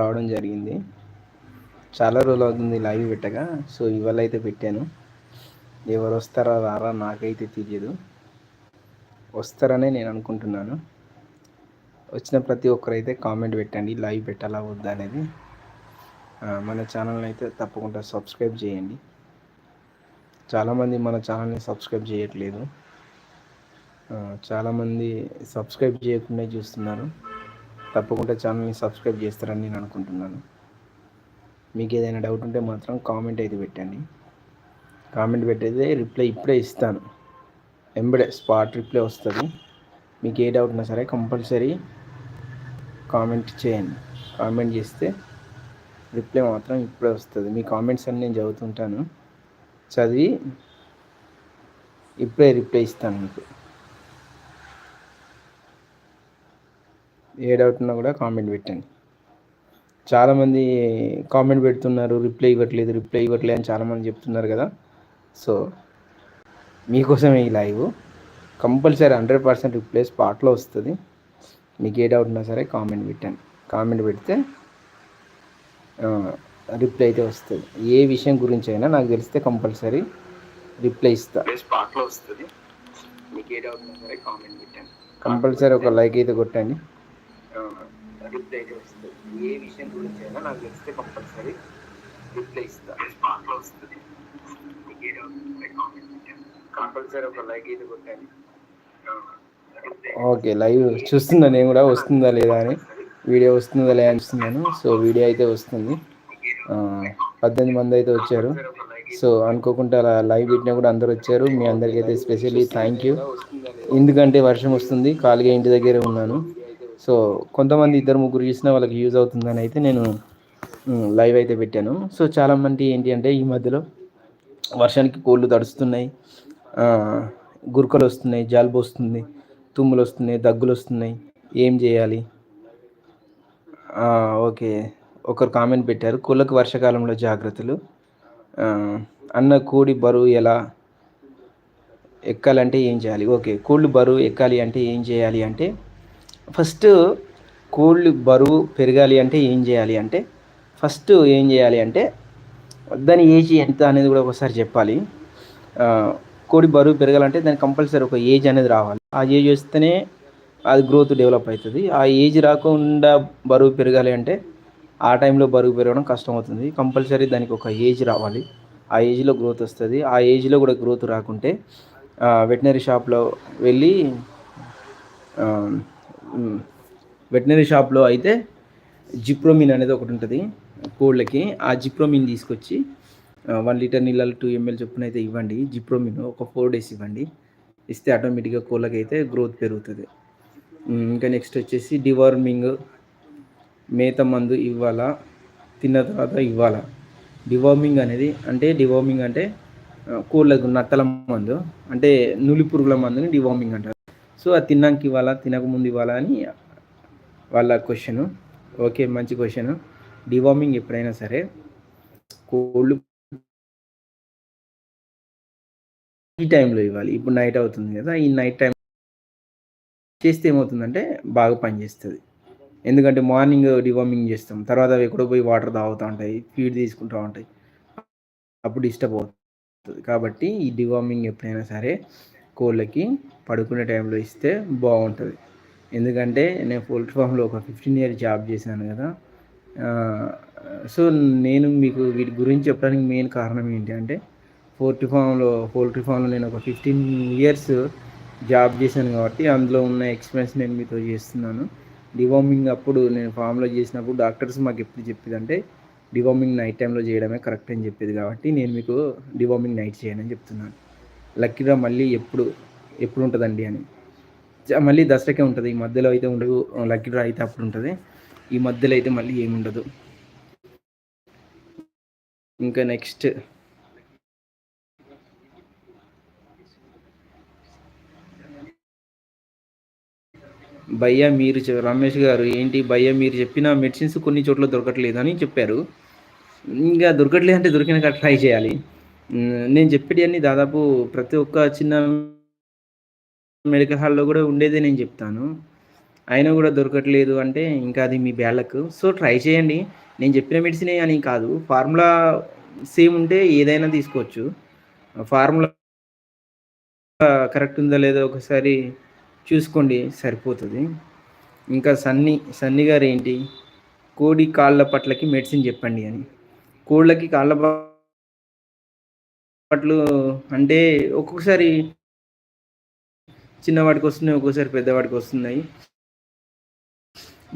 రావడం జరిగింది. చాలా రోజులు అవుతుంది లైవ్ పెట్టగా సో ఇవాళ అయితే పెట్టాను. ఎవరు వస్తారా రారా నాకైతే తెలియదు వస్తారనే నేను అనుకుంటున్నాను. వచ్చిన ప్రతి ఒక్కరైతే కామెంట్ పెట్టండి లైవ్ పెట్టాలా వద్దా అనేది. మన ఛానల్ని అయితే తప్పకుండా సబ్స్క్రైబ్ చేయండి. చాలామంది మన ఛానల్ని సబ్స్క్రైబ్ చేయట్లేదు. చాలామంది సబ్స్క్రైబ్ చేయకుండా చూస్తున్నారు. తప్పకుండా ఛానల్ని సబ్స్క్రైబ్ చేస్తారని నేను అనుకుంటున్నాను. మీకు ఏదైనా డౌట్ ఉంటే మాత్రం కామెంట్ అయితే పెట్టండి. కామెంట్ పెట్టేదే రిప్లై ఇప్పుడే ఇస్తాను. ఎంబడే స్పాట్ రిప్లై వస్తుంది. మీకు ఏ డౌట్ ఉన్నా సరే కంపల్సరీ కామెంట్ చేయండి. కామెంట్ చేస్తే రిప్లై మాత్రం ఇప్పుడే వస్తుంది. మీ కామెంట్స్ అన్ని నేను చదువుతుంటాను. చదివి ఇప్పుడే రిప్లై ఇస్తాను మీకు. ఏ డౌట్ ఉన్నా కూడా కామెంట్ పెట్టండి. చాలామంది కామెంట్ పెడుతున్నారు రిప్లై ఇవ్వట్లేదు రిప్లై ఇవ్వట్లేదు అని చాలామంది చెప్తున్నారు కదా. సో మీకోసమే ఈ live. Compulsory hundred percent reply స్పాట్లో వస్తుంది. మీకు ఏ డౌట్ ఉన్నా సరే కామెంట్ పెట్టండి. కామెంట్ పెడితే రిప్లై అయితే వస్తుంది. ఏ విషయం గురించి అయినా నాకు తెలిస్తే కంపల్సరీ రిప్లై ఇస్తా. స్పాట్లో వస్తుంది. మీకు ఏ డౌట్ ఉన్నా సరే కామెంట్ పెట్టండి. కంపల్సరీ ఒక లైక్ అయితే కొట్టండి. రిప్లై వస్తుంది ఏ విషయం గురించి అయినా నాకు తెలిస్తే కంపల్సరీ రిప్లై ఇస్తా. స్పాట్లో వస్తుంది కంపల్సరీ ఒక లైక్ ఇది కొట్టాలి ఓకే లైవ్ చూస్తున్నా నేను కూడా వస్తుందా లేదా అని. వీడియో వస్తుందా లేదా అనిస్తున్నాను సో వీడియో అయితే వస్తుంది. పద్దెనిమిది మంది అయితే వచ్చారు. సో అనుకోకుండా అలా లైవ్ పెట్టినా కూడా అందరు వచ్చారు. మీ అందరికైతే స్పెషల్లీ థ్యాంక్ యూ ఎందుకంటే వర్షం వస్తుంది. కాలుగా ఇంటి దగ్గరే ఉన్నాను. సో కొంతమంది ఇద్దరు ముగ్గురు చూసినా వాళ్ళకి యూజ్ అవుతుందని అయితే నేను లైవ్ అయితే పెట్టాను. సో చాలామంది ఏంటి అంటే ఈ మధ్యలో వర్షానికి కోళ్ళు తడుస్తున్నాయి గురకలు వస్తున్నాయి జలుబు వస్తుంది తుమ్ములు వస్తున్నాయి దగ్గులు వస్తున్నాయి. ఏం చేయాలి? ఓకే. ఒకరు కామెంట్ పెట్టారు కోళ్ళకు వర్షాకాలంలో జాగ్రత్తలు. అన్న కోడి బరువు ఎలా ఎక్కాలంటే ఏం చేయాలి? ఓకే. కోళ్ళు బరువు ఎక్కాలి అంటే ఏం చేయాలి అంటే ఫస్ట్ కోళ్ళు బరువు పెరగాలి అంటే ఏం చేయాలి అంటే ఫస్ట్ ఏం చేయాలి అంటే దాని ఏజ్ ఎంత అనేది కూడా ఒకసారి చెప్పాలి. కోడి బరువు పెరగాలంటే దానికి కంపల్సరీ ఒక ఏజ్ అనేది రావాలి. ఆ ఏజ్ వస్తేనే అది గ్రోత్ డెవలప్ అవుతుంది. ఆ ఏజ్ రాకుండా బరువు పెరగాలి అంటే ఆ టైంలో బరువు పెరగడం కష్టం అవుతుంది. కంపల్సరీ దానికి ఒక ఏజ్ రావాలి. ఆ ఏజ్లో గ్రోత్ వస్తుంది. ఆ ఏజ్లో కూడా గ్రోత్ రాకుంటే వెటనరీ షాప్లో వెళ్ళి వెటనరీ షాప్లో అయితే జిప్రోమిన్ అనేది ఒకటి ఉంటుంది. కోళ్ళకి. ఆ జిప్రోమిన్ తీసుకొచ్చి వన్ లీటర్ నీళ్ళలో టూ ఎంఎల్ చొప్పున అయితే ఇవ్వండి. జిప్రోమిన్ ఒక ఫోర్ డేస్ ఇవ్వండి. ఇస్తే ఆటోమేటిక్గా కోళ్ళకి అయితే గ్రోత్ పెరుగుతుంది. ఇంకా నెక్స్ట్ వచ్చేసి డివార్మింగ్ మేత మందు ఇవ్వాలా? తిన్న తర్వాత ఇవ్వాలా? డివార్మింగ్ అనేది అంటే డివార్మింగ్ అంటే కోళ్ళకు నత్తల మందు. అంటే నులి పురుగుల మందుని డివార్మింగ్ అంటారు. సో అది తిన్నాక ఇవ్వాలా? తినకముందు ఇవ్వాలా అని వాళ్ళ క్వశ్చను ఓకే మంచి క్వశ్చన్ డివార్మింగ్ ఎప్పుడైనా సరే కోళ్ళు ఈ టైంలో ఇవ్వాలి. ఇప్పుడు నైట్ అవుతుంది కదా ఈ నైట్ టైం చేస్తే ఏమవుతుందంటే బాగా పనిచేస్తుంది. ఎందుకంటే మార్నింగ్ డివార్మింగ్ చేస్తాం. తర్వాత అవి ఎక్కడో పోయి వాటర్ తాగుతూ ఉంటాయి ఫీడ్ తీసుకుంటూ ఉంటాయి. అప్పుడు డిస్టర్బ్ అవుతుంది. కాబట్టి ఈ డివార్మింగ్ ఎప్పుడైనా సరే కోళ్ళకి పడుకునే టైంలో ఇస్తే బాగుంటుంది. ఎందుకంటే నేను పోల్ట్రీ ఫామ్లో ఒక ఫిఫ్టీన్ ఇయర్ జాబ్ చేశాను కదా. సో నేను మీకు వీటి గురించి చెప్పడానికి మెయిన్ కారణం ఏంటి అంటే పోల్ట్రీ ఫామ్లో పోల్ట్రీ ఫామ్లో నేను ఒక ఫిఫ్టీన్ ఇయర్స్ జాబ్ చేశాను కాబట్టి అందులో ఉన్న ఎక్స్పీరియన్స్ నేను మీతో చేస్తున్నాను. డివార్మింగ్ అప్పుడు నేను ఫామ్లో చేసినప్పుడు డాక్టర్స్ మాకు ఎప్పుడు చెప్పేదంటే డివార్మింగ్ నైట్ టైంలో చేయడమే కరెక్ట్ అని చెప్పేది కాబట్టి నేను మీకు డివార్మింగ్ నైట్ చేయనని చెప్తున్నాను. లక్కీలో మళ్ళీ ఎప్పుడు ఎప్పుడు ఉంటుందండి అని. మళ్ళీ దసరాకే ఉంటుంది. ఈ మధ్యలో అయితే ఉండదు. లక్కీ డ్రా అయితే అప్పుడు ఉంటుంది. ఈ మధ్యలో అయితే మళ్ళీ ఏముండదు ఇంకా నెక్స్ట్. భయ్య మీరు రమేష్ గారు ఏంటి భయ్య మీరు చెప్పిన మెడిసిన్స్ కొన్ని చోట్ల దొరకట్లేదు అని చెప్పారు. ఇంకా దొరకట్లేదు అంటే దొరికినాక ట్రై చేయాలి. నేను చెప్పేటివన్నీ దాదాపు ప్రతి ఒక్క చిన్న మెడికల్ హాల్లో కూడా ఉండేదే నేను చెప్తాను. అయినా కూడా దొరకట్లేదు అంటే ఇంకా అది మీ బ్యాలక్ సో ట్రై చేయండి. నేను చెప్పిన మెడిసినే అని కాదు. ఫార్ములా సేమ్ ఉంటే ఏదైనా తీసుకోవచ్చు. ఫార్ములా కరెక్ట్ ఉందా లేదో ఒకసారి చూసుకోండి. సరిపోతుంది. ఇంకా సన్నీ సన్నీ గారు ఏంటి? కోడి కాళ్ళ పట్లకి మెడిసిన్ చెప్పండి అని. కోళ్ళకి కాళ్ళ పట్లు అంటే ఒక్కొక్కసారి చిన్నవాడికి వస్తున్నాయి ఒక్కోసారి పెద్దవాడికి వస్తున్నాయి.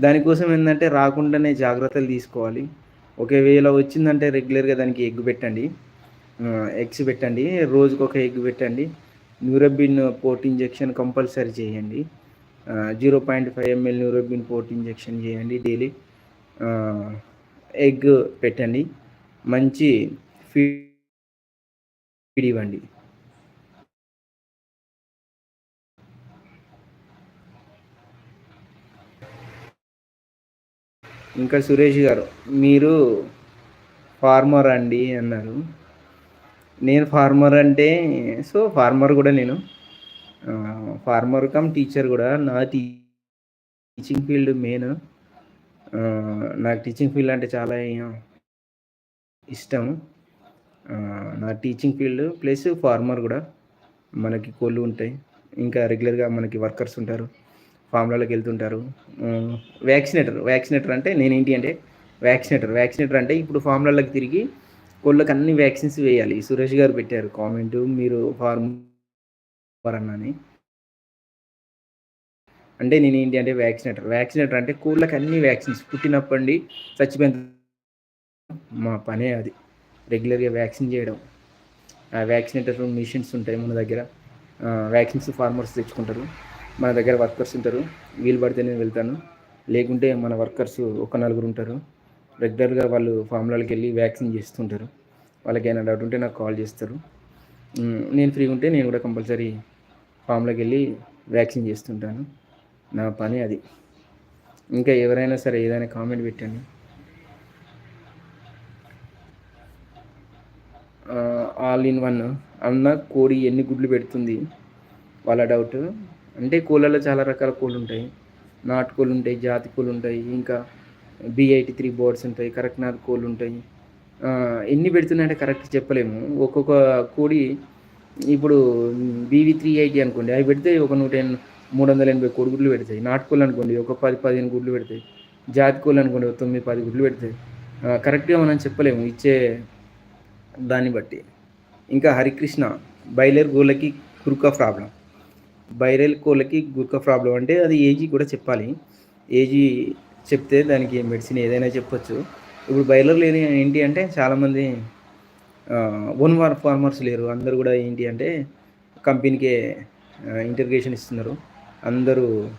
దానికోసం ఏంటంటే రాకుండానే జాగ్రత్తలు తీసుకోవాలి. ఒకవేళ వచ్చిందంటే రెగ్యులర్గా దానికి ఎగ్ పెట్టండి. ఎగ్స్ పెట్టండి. రోజుకు ఒక ఎగ్ పెట్టండి. న్యూరోబిన్ పోర్ట్ ఇంజెక్షన్ కంపల్సరీ చేయండి. Zero point five ML Neurobion forte injection చేయండి డైలీ. ఎగ్ పెట్టండి. మంచి ఫీ ఇవ్వండి. ఇంకా సురేష్ గారు మీరు ఫార్మర్ అండి అన్నారు. నేను ఫార్మర్ అంటే సో ఫార్మర్ కూడా నేను. ఫార్మర్ కమ్ టీచర్ కూడా నా టీచింగ్ ఫీల్డ్ మెయిన్. నాకు టీచింగ్ ఫీల్డ్ అంటే చాలా ఇష్టం. నా టీచింగ్ ఫీల్డ్ ప్లస్ ఫార్మర్ కూడా మనకి కోళ్ళు ఉంటాయి. ఇంకా రెగ్యులర్గా మనకి వర్కర్స్ ఉంటారు. ఫామ్లలోకి వెళ్తుంటారు. వ్యాక్సినేటర్ వ్యాక్సినేటర్ అంటే నేనేంటి అంటే వ్యాక్సినేటర్ వ్యాక్సినేటర్ అంటే ఇప్పుడు ఫామ్లలోకి తిరిగి కోళ్ళకి అన్ని వ్యాక్సిన్స్ వేయాలి. సురేష్ గారు పెట్టారు కామెంట్ మీరు ఫార్మర్ అన్నని. అంటే నేను ఏంటి అంటే వ్యాక్సినేటర్ వ్యాక్సినేటర్ అంటే కోళ్ళకి అన్ని వ్యాక్సిన్స్ పుట్టినప్పటి చచ్చిపోయిన మా పనే అది. రెగ్యులర్గా వ్యాక్సిన్ చేయడం. ఆ వ్యాక్సినేటర్ మిషన్స్ ఉంటాయి మన దగ్గర. వ్యాక్సిన్స్ ఫార్మర్స్ తెచ్చుకుంటారు. మన దగ్గర వర్కర్స్ ఉంటారు. వీలు పడితే నేను వెళ్తాను. లేకుంటే మన వర్కర్స్ ఒక నలుగురు ఉంటారు. రెగ్యులర్గా వాళ్ళు ఫార్ములాలకు వెళ్ళి వ్యాక్సిన్ చేస్తుంటారు. వాళ్ళకి ఏమైనా డౌట్ ఉంటే నాకు కాల్ చేస్తారు. నేను ఫ్రీగా ఉంటే నేను కూడా కంపల్సరీ ఫామ్లోకి వెళ్ళి వ్యాక్సిన్ చేస్తుంటాను. నా పని అది. ఇంకా ఎవరైనా సరే ఏదైనా కామెంట్ పెట్టండి. ఆల్ ఇన్ వన్ అన్న కోడి ఎన్ని గుడ్లు పెడుతుంది? వాళ్ళ డౌట్ అంటే కోళ్ళలో చాలా రకాల కోళ్ళు ఉంటాయి. నాటుకోళ్ళు ఉంటాయి జాతి కోళ్ళు ఉంటాయి ఇంకా బి త్రీ బోర్డ్స్ ఉంటాయి కరక్నాథ్ కోళ్ళు ఉంటాయి ఎన్ని పెడుతున్నాయంటే కరెక్ట్ చెప్పలేము. ఒక్కొక్క కోడి ఇప్పుడు బీవీ త్రీ ఎయిటీ అనుకోండి అవి పెడితే ఒక నూట మూడు వందల ఎనభై కోడి గుడ్లు పెడతాయి. నాటుకోళ్ళు అనుకోండి ఒక పది పదిహేను గుడ్లు పెడతాయి. జాతి కోళ్ళు అనుకోండి ఒక తొమ్మిది పది గుడ్లు పెడతాయి. కరెక్ట్గా మనం చెప్పలేము ఇచ్చే దాన్ని బట్టి. ఇంకా హరికృష్ణ బయలేరు గోళ్ళకి గుర్కా ప్రాబ్లం. బైరల్ కోళ్ళకి గుర్కా ప్రాబ్లం అంటే అది ఏజీ కూడా చెప్పాలి. ఏజీ చెప్తే దానికి మెడిసిన్ ఏదైనా చెప్పొచ్చు. ఇప్పుడు బైలర్ లేని ఏంటి అంటే చాలామంది వన్ వార్ ఫార్మర్స్ లేరు. అందరు కూడా ఏంటి అంటే కంపెనీకే ఇంటర్గేషన్ ఇస్తున్నారు. అందరూ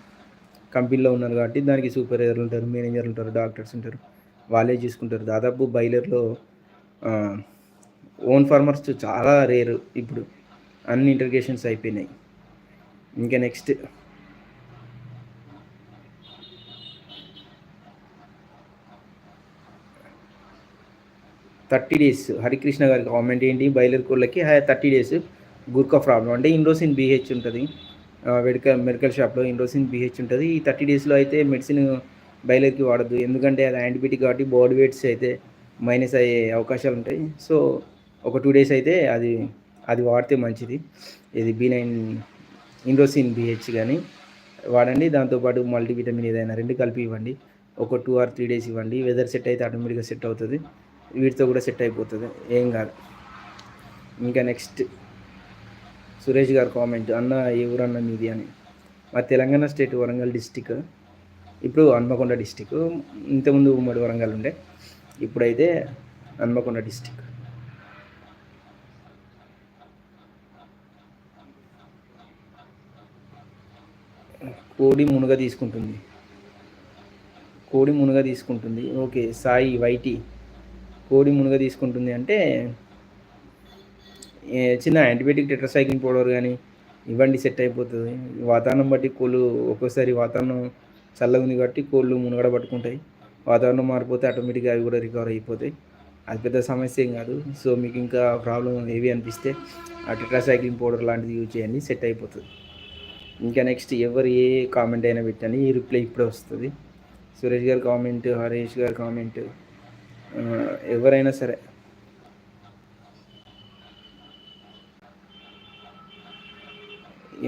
కంపెనీలో ఉన్నారు కాబట్టి దానికి సూపర్వైజర్లు ఉంటారు మేనేజర్లు ఉంటారు డాక్టర్స్ ఉంటారు. వాళ్ళే చూసుకుంటారు. దాదాపు బైలర్లో ఓన్ ఫార్మర్స్ చాలా రేరు ఇప్పుడు అన్ని ఇంటర్గేషన్స్ అయిపోయినాయి. ఇంకా నెక్స్ట్ థర్టీ డేస్ హరికృష్ణ గారి కామెంట్ ఏంటి బయలర్ కోళ్ళకి థర్టీ డేస్ గుర్కా ప్రాబ్లం అంటే ఇండోసిన్ బీహెచ్ ఉంటుంది. మెడికల్ మెడికల్ షాప్లో ఇండోసిన్ బీహెచ్ ఉంటుంది. ఈ థర్టీ డేస్లో అయితే మెడిసిన్ బయలర్కి వాడద్దు. ఎందుకంటే అది యాంటీబయాటిక్ కాబట్టి బాడీ వెయిట్స్ అయితే మైనస్ అయ్యే అవకాశాలు ఉంటాయి. సో ఒక టూ డేస్ అయితే అది అది వాడితే మంచిది. ఇది బీ నైన్ ఇండోసిన్ బిహెచ్ కానీ వాడండి. దాంతోపాటు మల్టీవిటమిన్ ఏదైనా రెండు కలిపి ఇవ్వండి. ఒక టూ ఆర్ త్రీ డేస్ ఇవ్వండి. వెదర్ సెట్ అయితే ఆటోమేటిక్గా సెట్ అవుతుంది. వీటితో కూడా సెట్ అయిపోతుంది. ఏం కాదు. ఇంకా నెక్స్ట్ సురేష్ గారు కామెంట్ అన్న ఏ ఊరన్న మీది అని. మా తెలంగాణ స్టేట్ వరంగల్ డిస్టిక్ ఇప్పుడు హన్మకొండ డిస్టిక్ ఇంతకుముందు ఉమ్మడి వరంగల్ ఉండే. ఇప్పుడైతే హన్మకొండ డిస్టిక్ కోడి మునుగ తీసుకుంటుంది. కోడి మునుగ తీసుకుంటుంది. ఓకే సాయి వైటీ. కోడి మునుగ తీసుకుంటుంది అంటే చిన్న యాంటీబయాటిక్ టెట్రాసైక్లిన్ పౌడర్ కానీ ఇవ్వండి సెట్ అయిపోతుంది. వాతావరణం బట్టి కోళ్ళు ఒక్కోసారి వాతావరణం చల్లగా ఉంది కాబట్టి కోళ్ళు మునగడ పట్టుకుంటాయి. వాతావరణం మారిపోతే ఆటోమేటిక్గా అవి కూడా రికవర్ అయిపోతాయి. అది పెద్ద సమస్య ఏం కాదు. సో మీకు ఇంకా ప్రాబ్లం ఏవి అనిపిస్తే ఆ టెట్రాసైక్లిన్ పౌడర్ లాంటిది యూజ్ చేయండి సెట్ అయిపోతుంది. ఇంకా నెక్స్ట్ ఎవరు ఏ కామెంట్ అయినా పెట్టండి. ఈ రిప్లై ఇప్పుడే వస్తుంది. సురేష్ గారి కామెంట్ హరీష్ గారి కామెంట్ ఎవరైనా సరే.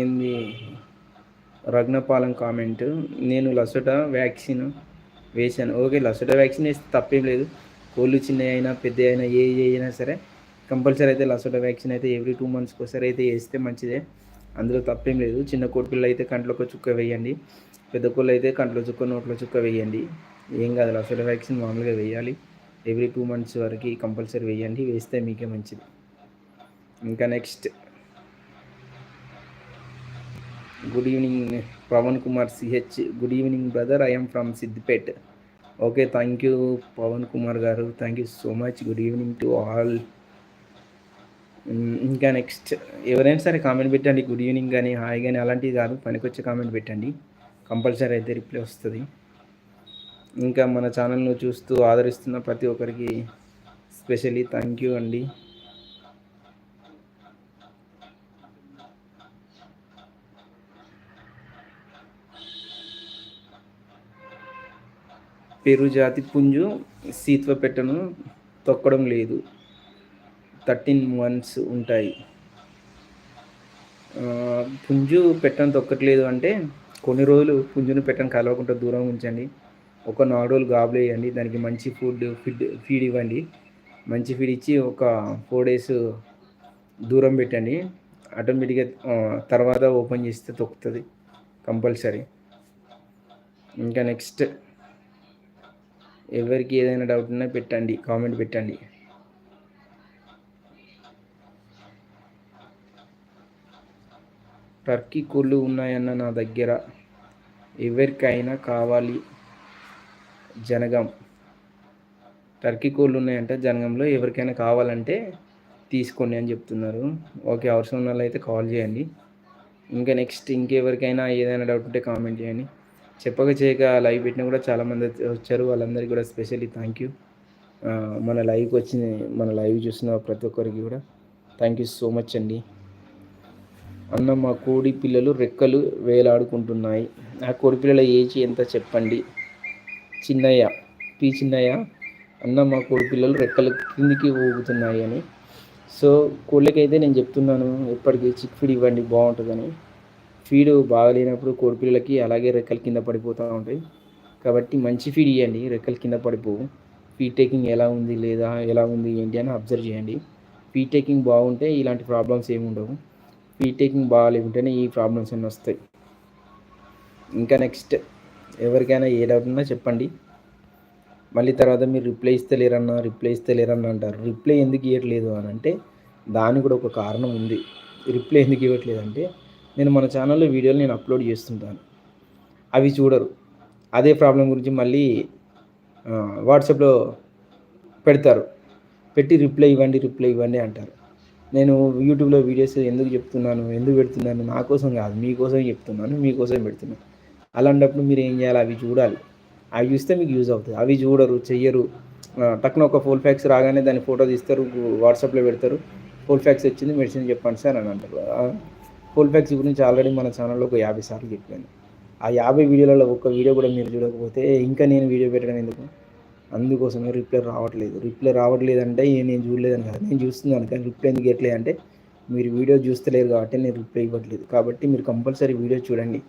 ఏంది? రగ్నపాలెం కామెంట్ నేను లసట వ్యాక్సిన్ వేశాను. ఓకే లసట వ్యాక్సిన్ వేస్తే తప్పేం లేదు. కోళ్ళు చిన్న అయినా పెద్ద అయినా ఏ అయినా సరే కంపల్సరీ అయితే లసట వ్యాక్సిన్ అయితే ఎవ్రీ టూ మంత్స్కి ఒకసారి అయితే వేస్తే మంచిదే. అందులో తప్పేం లేదు. చిన్న కోడిపిల్ల అయితే కంట్లో ఒక చుక్క వేయండి. పెద్ద కోళ్ళు అయితే కంట్లో చుక్క నోట్లో చుక్క వేయండి. ఏం కాదు అసలు వ్యాక్సిన్ మామూలుగా వేయాలి. ఎవ్రీ టూ మంత్స్ వరకు కంపల్సరీ వేయండి. వేస్తే మీకే మంచిది. ఇంకా next. Good evening Pavan Kumar CH good evening brother I'm from Siddipet. Okay thank you Pavan Kumar గారు. Thank you so much. Good evening to all. ఇంకా నెక్స్ట్ ఎవరైనా సరే కామెంట్ పెట్టండి. గుడ్ ఈవినింగ్ కానీ హాయ్ కానీ అలాంటివి కాదు. పనికొచ్చే కామెంట్ పెట్టండి. కంపల్సరీ అయితే రిప్లై వస్తుంది. ఇంకా మన ఛానల్ను చూస్తూ ఆదరిస్తున్న ప్రతి ఒక్కరికి స్పెషలీ థ్యాంక్ యూ అండి. పేరు జాతి పుంజు సీత్వ పెట్టను తొక్కడం లేదు. థర్టీన్ మంత్స్ ఉంటాయి. పుంజు పెట్టడం తొక్కట్లేదు అంటే కొన్ని రోజులు పుంజును పెట్టడం కలవకుండా దూరం ఉంచండి. ఒక నాలుగు రోజులు గాబులు వేయండి. దానికి మంచి ఫుడ్ ఫిడ్ ఫీడ్ ఇవ్వండి. మంచి ఫీడ్ ఇచ్చి ఒక ఫోర్ డేస్ దూరం పెట్టండి. ఆటోమేటిక్గా తర్వాత ఓపెన్ చేస్తే తొక్కుతుంది కంపల్సరీ. ఇంకా నెక్స్ట్ ఎవరికి ఏదైనా డౌట్ ఉన్నా పెట్టండి కామెంట్ పెట్టండి. టర్కీ కోళ్ళు ఉన్నాయన్న నా దగ్గర. ఎవరికైనా కావాలి జనగం. టర్కీ కోళ్ళు ఉన్నాయంటే జనగంలో ఎవరికైనా కావాలంటే తీసుకోండి అని చెప్తున్నారు. ఓకే అవసరం ఉన్న అయితే కాల్ చేయండి. ఇంకా నెక్స్ట్ ఇంకెవరికైనా ఏదైనా డౌట్ ఉంటే కామెంట్ చేయండి. చెప్పక చేయక లైవ్ పెట్టినా కూడా చాలామంది వచ్చారు. వాళ్ళందరికీ కూడా స్పెషల్లీ థ్యాంక్ యూ మన లైవ్కి వచ్చిన మన లైవ్ చూసిన ప్రతి ఒక్కరికి కూడా థ్యాంక్ యూ సో మచ్ అండి. అన్న మా కోడి పిల్లలు రెక్కలు వేలాడుకుంటున్నాయి. ఆ కోడి పిల్లల ఏజ్ ఎంత చెప్పండి? చిన్నయ్య పి చిన్నయ్య అన్న మా కోడి పిల్లలు రెక్కలు కిందికి ఊగుతున్నాయి అని. సో కోళ్ళకైతే నేను చెప్తున్నాను ఎప్పటికీ చిక్ ఫీడ్ ఇవ్వండి బాగుంటుందని. ఫీడ్ బాగలేనప్పుడు కోడి పిల్లలకి అలాగే రెక్కలు కింద పడిపోతూ ఉంటాయి. కాబట్టి మంచి ఫీడ్ ఇవ్వండి రెక్కలు కింద పడిపోవు. ఫీడ్ టేకింగ్ ఎలా ఉంది లేదా ఎలా ఉంది ఏంటి అని అబ్జర్వ్ చేయండి. ఫీడ్ టేకింగ్ బాగుంటే ఇలాంటి ప్రాబ్లమ్స్ ఏమి ఉండవు. పీటేకింగ్ బాగాలేకుంటేనే ఈ ప్రాబ్లమ్స్ అన్నీ వస్తాయి. ఇంకా నెక్స్ట్ ఎవరికైనా ఏ డౌట్ ఉన్నా చెప్పండి. మళ్ళీ తర్వాత మీరు రిప్లై ఇస్తలేరన్నా రిప్లై ఇస్తలేరన్నా అంటారు. రిప్లై ఎందుకు ఇవ్వట్లేదు అని అంటే దానికి కూడా ఒక కారణం ఉంది. రిప్లై ఎందుకు ఇవ్వట్లేదు అంటే నేను మన ఛానల్లో వీడియోలు నేను అప్లోడ్ చేస్తుంటాను. అవి చూడరు. అదే ప్రాబ్లం గురించి మళ్ళీ వాట్సాప్లో పెడతారు. పెట్టి రిప్లై ఇవ్వండి రిప్లై ఇవ్వండి అంటారు. నేను యూట్యూబ్లో వీడియోస్ ఎందుకు చెప్తున్నాను ఎందుకు పెడుతున్నాను నా కోసం కాదు మీకోసం చెప్తున్నాను మీకోసం పెడుతున్నాను. అలాంటప్పుడు మీరు ఏం చేయాలి? అవి చూడాలి. అవి చూస్తే మీకు యూజ్ అవుతుంది. అవి చూడరు చెయ్యరు. టక్కున ఒక ఫోల్ ఫ్యాక్స్ రాగానే దాన్ని ఫోటో తీస్తారు వాట్సాప్లో పెడతారు. ఫోల్ ఫ్యాక్స్ వచ్చింది మెడిసిన్ చెప్పండి సార్ అని అంటారు. ఫోల్ ఫ్యాక్స్ గురించి ఆల్రెడీ మన ఛానల్లో ఒక యాభై సార్లు చెప్పాను. ఆ యాభై వీడియోలలో ఒక్క వీడియో కూడా మీరు చూడకపోతే ఇంకా నేను వీడియో పెట్టడం ఎందుకు? అందుకోసమే రిప్లై రావట్లేదు. రిప్లై రావట్లేదు అంటే నేను చూడలేదని కాదు. నేను చూస్తున్నాను కానీ రిప్లై ఎందుకు ఇవ్వట్లేదు అంటే మీరు వీడియో చూస్తలేరు కాబట్టి నేను రిప్లై ఇవ్వట్లేదు. కాబట్టి మీరు కంపల్సరీ వీడియో చూడండి.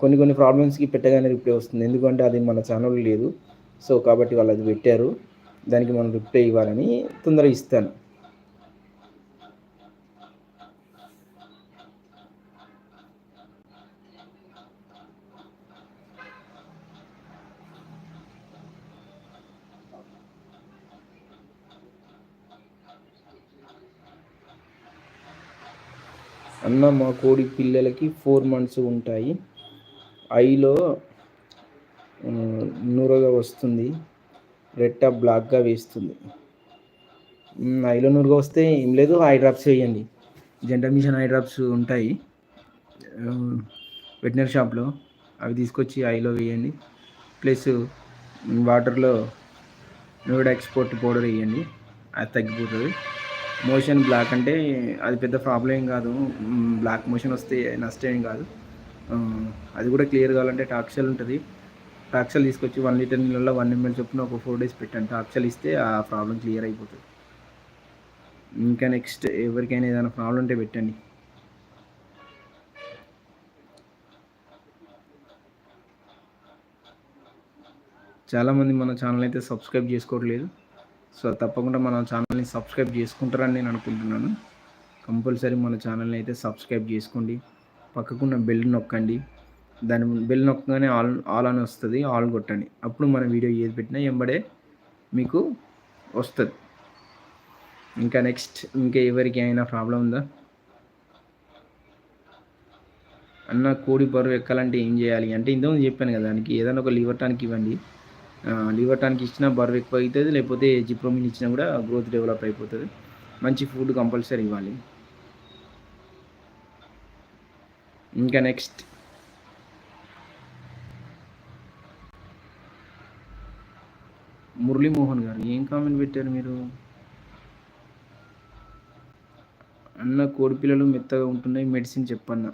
కొన్ని కొన్ని ప్రాబ్లమ్స్కి పెట్టగానే రిప్లై వస్తుంది. ఎందుకంటే అది మన ఛానల్ లేదు. సో కాబట్టి వాళ్ళు అది పెట్టారు. దానికి మనం రిప్లై ఇవ్వాలని తొందరగా ఇస్తాను. అన్న మా కోడి పిల్లలకి ఫోర్ మంత్స్ ఉంటాయి. ఐలో నూరగా వస్తుంది. రెట్ట బ్లాక్గా వేస్తుంది. ఐలో నూరుగా వస్తే ఏం లేదు ఐ డ్రాప్స్ వేయండి. జెంటల్ మిషన్ ఐ డ్రాప్స్ ఉంటాయి. వెటనరీ షాప్లో అవి తీసుకొచ్చి ఐలో వేయండి. ప్లస్ వాటర్లో నోడ్ ఎక్స్పోర్ట్ పౌడర్ వేయండి. అది తగ్గిపోతుంది. మోషన్ బ్లాక్ అంటే అది పెద్ద ప్రాబ్లం ఏం కాదు. బ్లాక్ మోషన్ వస్తే నష్టం ఏం కాదు. అది కూడా క్లియర్ కావాలంటే టాక్సెల్ ఉంటుంది. టాక్సెల్ తీసుకొచ్చి వన్ లీటర్ నీళ్ళలో వన్ ఎంఎల్ చొప్పున ఒక ఫోర్ డేస్ పెట్టండి. టాక్సెల్ ఇస్తే ఆ ప్రాబ్లం క్లియర్ అయిపోతుంది. ఇంకా నెక్స్ట్ ఎవరికైనా ఏదైనా ప్రాబ్లం ఉంటే పెట్టండి. చాలామంది మన ఛానల్ అయితే సబ్స్క్రైబ్ చేసుకోవట్లేదు. సో తప్పకుండా మన ఛానల్ని సబ్స్క్రైబ్ చేసుకుంటారని నేను అనుకుంటున్నాను. కంపల్సరీ మన ఛానల్ని అయితే సబ్స్క్రైబ్ చేసుకోండి. పక్కకున్న బెల్ నొక్కండి. దాని బెల్ నొక్కగానే ఆల్ ఆల్ అని వస్తుంది ఆల్ కొట్టండి. అప్పుడు మన వీడియో ఏది పెట్టినా ఎంబడే మీకు వస్తుంది. ఇంకా నెక్స్ట్ ఇంకా ఎవరికి అయినా ప్రాబ్లం ఉందా? అన్న కోడి బరువు ఎక్కాలంటే ఏం చేయాలి? అంటే ఇంతకుముందు చెప్పాను కదా దానికి ఏదైనా ఒక లివర్ టానికి ఇవ్వండి. లివర్టానికి ఇచ్చినా బరువు ఎక్కువ అవుతుంది లేకపోతే జిప్రోమిన్ ఇచ్చినా కూడా గ్రోత్ డెవలప్ అయిపోతుంది. మంచి ఫుడ్ కంపల్సరీ ఇవ్వాలి. ఇంకా నెక్స్ట్ మురళీమోహన్ గారు ఏం కామెంట్ పెట్టారు మీరు? అన్న కోడి పిల్లలు మెత్తగా ఉంటున్నాయి మెడిసిన్ చెప్పన్న.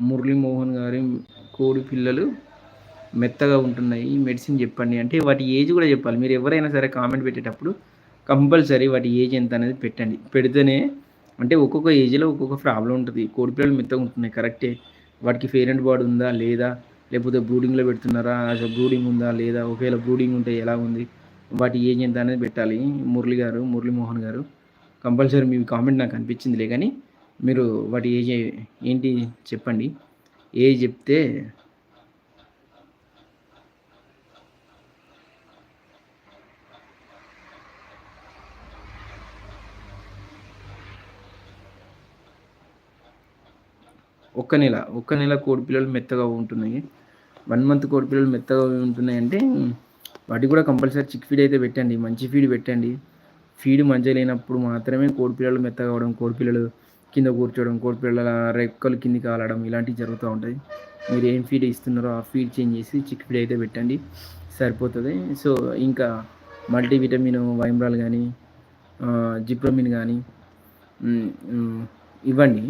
మురళీమోహన్ గారి కోడి పిల్లలు మెత్తగా ఉంటున్నాయి. మెడిసిన్ చెప్పండి. అంటే వాటి ఏజ్ కూడా చెప్పాలి. మీరు ఎవరైనా సరే కామెంట్ పెట్టేటప్పుడు కంపల్సరీ వాటి ఏజ్ ఎంత అనేది పెట్టండి. పెడితేనే అంటే ఒక్కొక్క ఏజ్లో ఒక్కొక్క ప్రాబ్లం ఉంటుంది. కోడి పిల్లలు మెత్తగా ఉంటున్నాయి. కరెక్టే వాటికి ఫెయిర్ అండ్ బాడీ ఉందా? లేదా? లేకపోతే బ్రూడింగ్లో పెడుతున్నారా? అసలు బ్రూడింగ్ ఉందా? లేదా? ఒకవేళ బ్రూడింగ్ ఉంటే ఎలా ఉంది? వాటి ఏజ్ ఎంత అనేది పెట్టాలి. మురళి గారు మురళీమోహన్ గారు కంపల్సరీ మీ కామెంట్ నాకు అనిపించిందిలే. కానీ మీరు వాటి ఏజ్ ఏంటి చెప్పండి. ఏజ్ చెప్తే ఒక్క నెల ఒక్క నెల కోడి పిల్లలు మెత్తగా ఉంటున్నాయి. వన్ మంత్ కోడి పిల్లలు మెత్తగా ఉంటున్నాయి అంటే వాటికి కూడా కంపల్సరీ చిక్ ఫీడ్ అయితే పెట్టండి మంచి ఫీడ్ పెట్టండి. ఫీడ్ మంచిగా లేనప్పుడు మాత్రమే కోడి పిల్లలు మెత్తగా అవ్వడం కోడి పిల్లలు కింద కూర్చోవడం కోడి పిల్లల రెక్కలు కింది కాలడం ఇలాంటివి జరుగుతూ ఉంటాయి. మీరు ఏం ఫీడ్ ఇస్తున్నారో ఆ ఫీడ్ చేంజ్ చేసి చిక్ ఫీడ్ అయితే పెట్టండి సరిపోతుంది. సో ఇంకా మల్టీవిటమిన్ వైమ్రాల్ కానీ జిప్రోమిన్ కానీ ఇవ్వండి.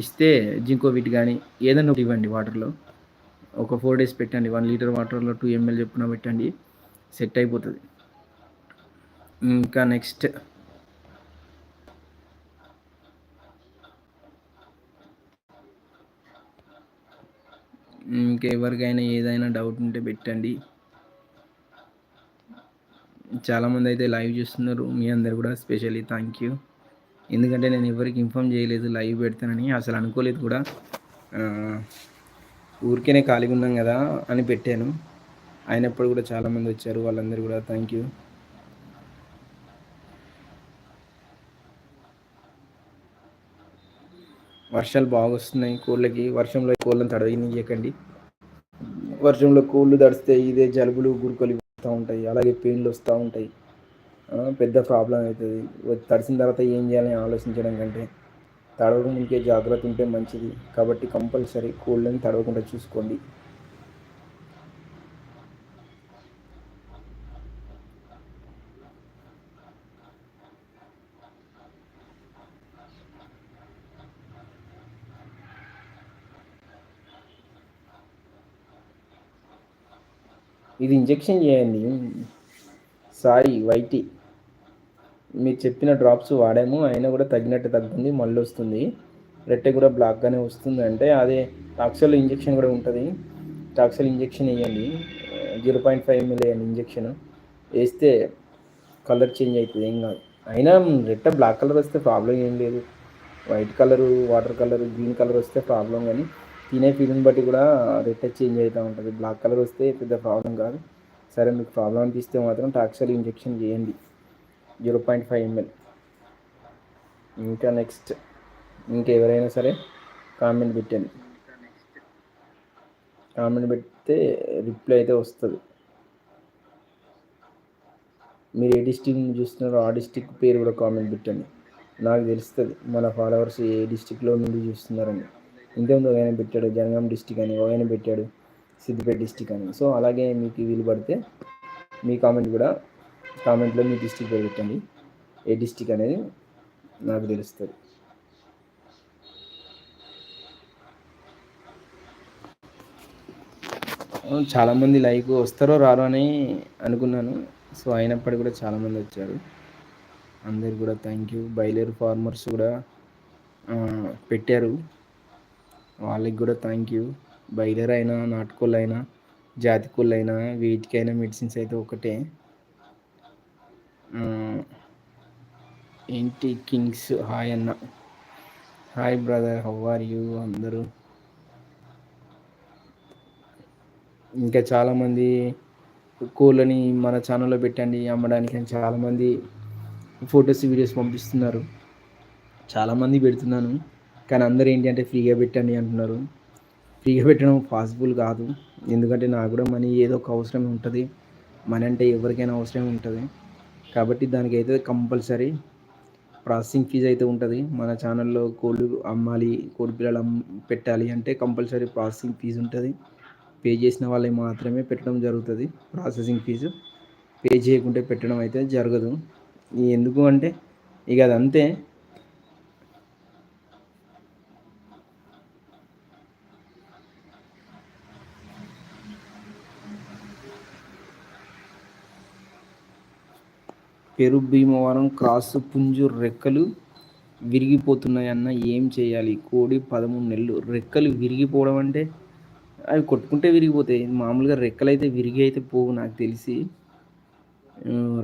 ఇస్తే జింకోవిట్ కానీ ఏదైనా ఒకటి ఇవ్వండి వాటర్లో. ఒక ఫోర్ డేస్ పెట్టండి వన్ లీటర్ వాటర్లో టూ ఎంఎల్ చెప్పున పెట్టండి సెట్ అయిపోతుంది. ఇంకా నెక్స్ట్. ఇంకెవరికైనా ఏదైనా డౌట్ ఉంటే పెట్టండి. చాలామంది అయితే లైవ్ చూస్తున్నారు మీ అందరు కూడా స్పెషల్లీ థ్యాంక్ యూ. ఎందుకంటే నేను ఎవరికి ఇన్ఫామ్ చేయలేదు లైవ్ పెడతానని అసలు అనుకోలేదు కూడా. ఊరికేనే ఖాళీగా ఉన్నాం కదా అని పెట్టాను. అయినప్పుడు కూడా చాలామంది వచ్చారు వాళ్ళందరూ కూడా థ్యాంక్ యూ వర్షాలు బాగా వస్తున్నాయి కోళ్ళకి వర్షంలో కోళ్ళని తడవనియకండి. వర్షంలో కోళ్ళు తడిస్తే ఇదే జలుబులు గురుకలు వస్తూ ఉంటాయి అలాగే పెయిన్లు వస్తూ ఉంటాయి. పెద్ద ప్రాబ్లం అవుతుంది. తడిసిన తర్వాత ఏం చేయాలని ఆలోచించడం కంటే తడవడం ఇంకే జాగ్రత్త ఉంటే మంచిది. కాబట్టి కంపల్సరీ కోళ్ళని తడవకుండా చూసుకోండి. ఇది ఇంజెక్షన్ చేయండి. సారీ వైటీ మీరు చెప్పిన డ్రాప్స్ వాడాము అయినా కూడా తగ్గినట్టు తగ్గుతుంది మళ్ళీ వస్తుంది. రెట్టె కూడా బ్లాక్గానే వస్తుంది అంటే అదే టాక్సల్ ఇంజెక్షన్ కూడా ఉంటుంది. టాక్సల్ ఇంజెక్షన్ వేయండి. జీరో పాయింట్ ఫైవ్ ఎంఎల్ వేయండి ఇంజెక్షన్ వేస్తే కలర్ చేంజ్ అవుతుంది ఏం కాదు. అయినా రెట్ట బ్లాక్ కలర్ వస్తే ప్రాబ్లం ఏం లేదు. White colour water colour green colour వస్తే ప్రాబ్లం కానీ తినే ఫీల్ని బట్టి కూడా రెట్ట చేంజ్ అవుతూ ఉంటుంది. బ్లాక్ కలర్ వస్తే పెద్ద ప్రాబ్లం కాదు. సరే మీకు ప్రాబ్లం అనిపిస్తే మాత్రం టాక్సల్ ఇంజెక్షన్ చేయండి జీరో పాయింట్ ఫైవ్ ఎంఎల్ ఇంకా నెక్స్ట్ ఇంకెవరైనా సరే కామెంట్ పెట్టండి. కామెంట్ పెడితే రిప్లై అయితే వస్తుంది. మీరు ఏ డిస్టిక్ చూస్తున్నారో ఆ డిస్టిక్ పేరు కూడా కామెంట్ పెట్టండి. నాకు తెలుస్తుంది మన ఫాలోవర్స్ ఏ డిస్టిక్లో నుండి చూస్తున్నారని. ఇంతకుముందు ఒక పెట్టాడు? జనగాం డిస్టిక్ అని ఒక పెట్టాడు? సిద్దిపేట డిస్టిక్ అని. సో అలాగే మీకు వీలు పడితే మీ కామెంట్ కూడా కామెంట్లో మీ డిస్టిక్ పేరు పెట్టండి. ఏ డిస్టిక్ అనేది నాకు తెలుస్తుంది. చాలామంది లైక్ వస్తారో రారో అని అనుకున్నాను. సో అయినప్పటికీ కూడా చాలామంది వచ్చారు. అందరు కూడా థ్యాంక్ యూ బయలేరు ఫార్మర్స్ కూడా పెట్టారు. వాళ్ళకి కూడా థ్యాంక్ యూ బయలేరు అయినా నాటుకోళ్ళు అయినా జాతి కోళ్ళైనా అయినా వీటికైనా మెడిసిన్స్ అయితే ఒకటే. ఏంటి కింగ్స్? హాయ్ అన్న. Hi brother how are you? అందరూ? ఇంకా చాలామంది కోళ్ళని మన ఛానల్లో పెట్టండి అమ్మడానికి అని చాలామంది ఫొటోస్ వీడియోస్ పంపిస్తున్నారు. చాలామంది పెడుతున్నాను కానీ అందరూ ఏంటి అంటే ఫ్రీగా పెట్టండి అంటున్నారు. ఫ్రీగా పెట్టడం పాసిబుల్ కాదు. ఎందుకంటే నాకు కూడా మనీ ఏదో ఒక అవసరం ఉంటుంది. మనీ అంటే ఎవరికైనా అవసరం ఉంటుంది. కాబట్టి దానికి అయితే కంపల్సరీ ప్రాసెసింగ్ ఫీజు అయితే ఉంటుంది. మన ఛానల్లో కోళ్ళు అమ్మాలి కోడి పిల్లలు అమ్ పెట్టాలి అంటే కంపల్సరీ ప్రాసెసింగ్ ఫీజు ఉంటుంది. పే చేసిన వాళ్ళకి మాత్రమే పెట్టడం జరుగుతుంది ప్రాసెసింగ్ ఫీజు. పే చేయకుంటే పెట్టడం అయితే జరగదు. ఎందుకు అంటే ఇక అది పెరు భీమవరం క్రాస్ పుంజు రెక్కలు విరిగిపోతున్నాయన్న ఏం చేయాలి? కోడి పదమూడు నెలలు రెక్కలు విరిగిపోవడం అంటే అవి కొట్టుకుంటే విరిగిపోతాయి. మామూలుగా రెక్కలు అయితే విరిగి అయితే పోవు నాకు తెలిసి.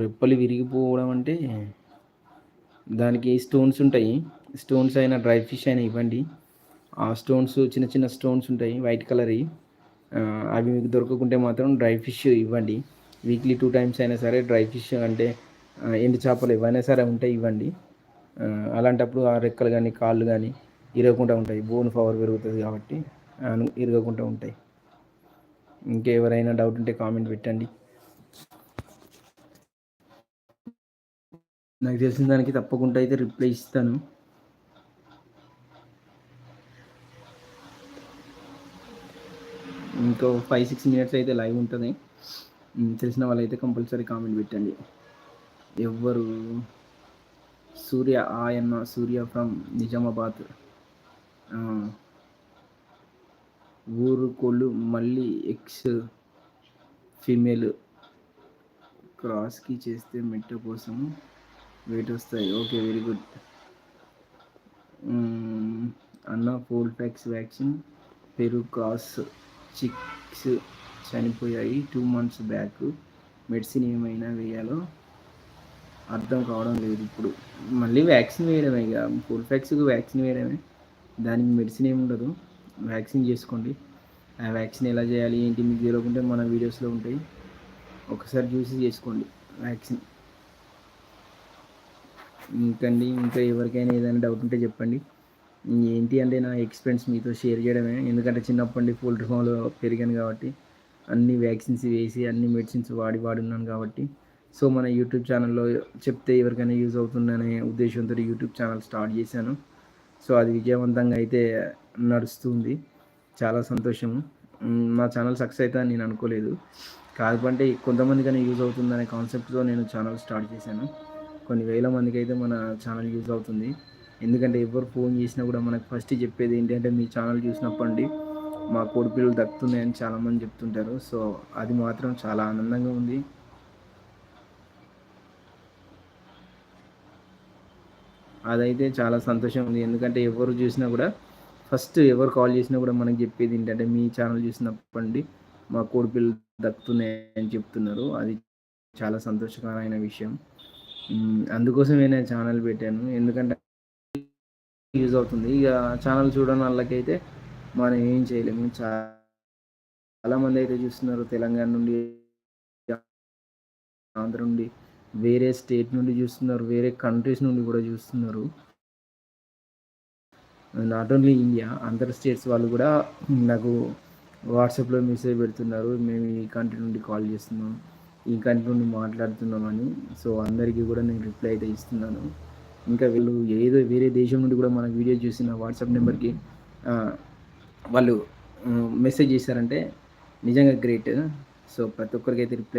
రెప్పలు విరిగిపోవడం అంటే దానికి స్టోన్స్ ఉంటాయి. స్టోన్స్ అయినా డ్రై ఫిష్ అయినా ఇవ్వండి. ఆ స్టోన్స్ చిన్న చిన్న స్టోన్స్ ఉంటాయి వైట్ కలర్వి అవి మీకు దొరకకుంటే మాత్రం డ్రై ఫిష్ ఇవ్వండి. వీక్లీ టూ టైమ్స్ అయినా సరే డ్రై ఫిష్ అంటే ఎండు చేపలు ఏవైనా సరే ఉంటాయి ఇవ్వండి. అలాంటప్పుడు ఆ రెక్కలు కానీ కాళ్ళు కానీ ఇరగకుండా ఉంటాయి. బోన్ పవర్ పెరుగుతుంది కాబట్టి ఇరగకుండా ఉంటాయి. ఇంకెవరైనా డౌట్ ఉంటే కామెంట్ పెట్టండి. నాకు తెలిసిన దానికి తప్పకుండా అయితే రిప్లై ఇస్తాను. ఇంకో ఫైవ్ సిక్స్ మినిట్స్ అయితే లైవ్ ఉంటుంది. తెలిసిన వాళ్ళైతే కంపల్సరీ కామెంట్ పెట్టండి. ఎవ్వరు. సూర్య ఆయన్న సూర్య ఫ్రమ్ నిజామాబాద్. ఊరు కొళ్ళు మళ్ళీ ఎక్స్ ఫీమేల్ క్రాస్కి చేస్తే మెట్ట కోసం వెయిట్ వస్తాయి. ఓకే వెరీ గుడ్ అన్న ఫోల్ ఫ్యాక్స్ వ్యాక్సిన్ పెరు క్రాస్ చిక్స్ చనిపోయాయి. టూ మంత్స్ బ్యాక్ మెడిసిన్ ఏమైనా వేయాలో? అర్థం కావడం లేదు ఇప్పుడు. మళ్ళీ వ్యాక్సిన్ వేయడమే ఇక. ఫుల్ ఫ్యాక్స్కి వ్యాక్సిన్ వేయడమే. దానికి మెడిసిన్ ఏమి ఉండదు. వ్యాక్సిన్ చేసుకోండి. ఆ వ్యాక్సిన్ ఎలా చేయాలి ఏంటి మీకు తెలియకుంటే మన వీడియోస్లో ఉంటాయి. ఒకసారి చూసి చేసుకోండి వ్యాక్సిన్. ఇంకండి ఇంకా ఎవరికైనా ఏదైనా డౌట్ ఉంటే చెప్పండి. ఏంటి అంటే నా ఎక్స్పీరియన్స్ మీతో షేర్ చేయడమే. ఎందుకంటే చిన్నప్పటి నుండి పోల్ట్రీ ఫామ్లో పెరిగాను కాబట్టి అన్ని వ్యాక్సిన్స్ వేసి అన్ని మెడిసిన్స్ వాడి వాడి ఉన్నాను కాబట్టి. సో మన యూట్యూబ్ ఛానల్లో చెప్తే ఎవరికైనా యూజ్ అవుతుందనే ఉద్దేశంతో యూట్యూబ్ ఛానల్ స్టార్ట్ చేశాను. సో అది విజయవంతంగా అయితే నడుస్తుంది. చాలా సంతోషం మా ఛానల్ సక్సెస్ అయితే నేను అనుకోలేదు. కాకపోతే కొంతమందికైనా యూజ్ అవుతుందనే కాన్సెప్ట్తో నేను ఛానల్ స్టార్ట్ చేశాను. కొన్ని వేల మందికి అయితే మన ఛానల్ యూజ్ అవుతుంది. ఎందుకంటే ఎవరు ఫోన్ చేసినా కూడా మనకు ఫస్ట్ చెప్పేది ఏంటంటే మీ ఛానల్ చూసినప్పటి మా కోడిపిల్లలు దక్కుతున్నాయని చాలామంది చెప్తుంటారు. సో అది మాత్రం చాలా ఆనందంగా ఉంది. అదైతే చాలా సంతోషం ఉంది ఎందుకంటే ఎవరు చూసినా కూడా ఫస్ట్ ఎవరు కాల్ చేసినా కూడా మనకు చెప్పేది ఏంటంటే మీ ఛానల్ చూసినప్పటి మా కోడిపిల్లలు దక్కుతున్నాయని చెప్తున్నారు. అది చాలా సంతోషకరమైన విషయం. అందుకోసమే నేను ఛానల్ పెట్టాను. ఎందుకంటే యూజ్ అవుతుంది. ఇక ఛానల్ చూడడం వాళ్ళకైతే మనం ఏం చేయలేము. చాలామంది అయితే చూస్తున్నారు తెలంగాణ నుండి ఆంధ్ర నుండి. వేరే స్టేట్ నుండి చూస్తున్నారు వేరే కంట్రీస్ నుండి కూడా చూస్తున్నారు. Not only India other states వాళ్ళు కూడా నాకు వాట్సాప్లో మెసేజ్ పెడుతున్నారు మేము ఈ కంట్రీ నుండి కాల్ చేస్తున్నాం ఈ కంట్రీ నుండి మాట్లాడుతున్నామని సో అందరికీ కూడా నేను రిప్లై అయితే ఇస్తున్నాను. ఇంకా వీళ్ళు ఏదో వేరే దేశం నుండి కూడా మన వీడియో చూసిన వాట్సాప్ నెంబర్కి వాళ్ళు మెసేజ్ చేశారంటే నిజంగా గ్రేట్. సో ప్రతి ఒక్కరికి అయితే రిప్లై